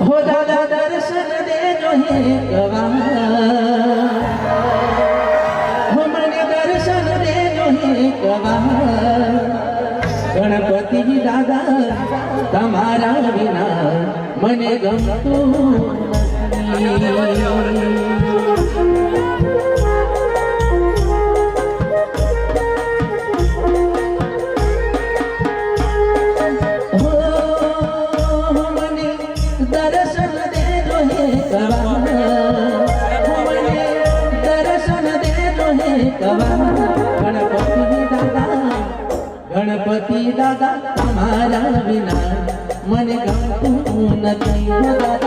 હો દાદા દર્શન દેજો હે હો મને દર્શન દેજો હે કવા ગણપતિ દાદા તમારા વિના મને ગમતું દર્શન દેજો હે કવા ગણપતિ દાદા ગણપતિ દાદા તમારા વિના મને ગમતું નથી. દાદા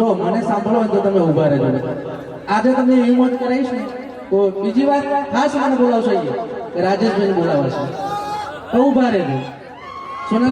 જો મને સાંભળો તો તમે ઊભા રહેજો. આજે તમને એવી મોજ કરાવીશ ને, તો બીજી વાર ખાસ મને બોલાવશો રાજેશભાઈ બોલાવશે તો ઊભા રહેજો.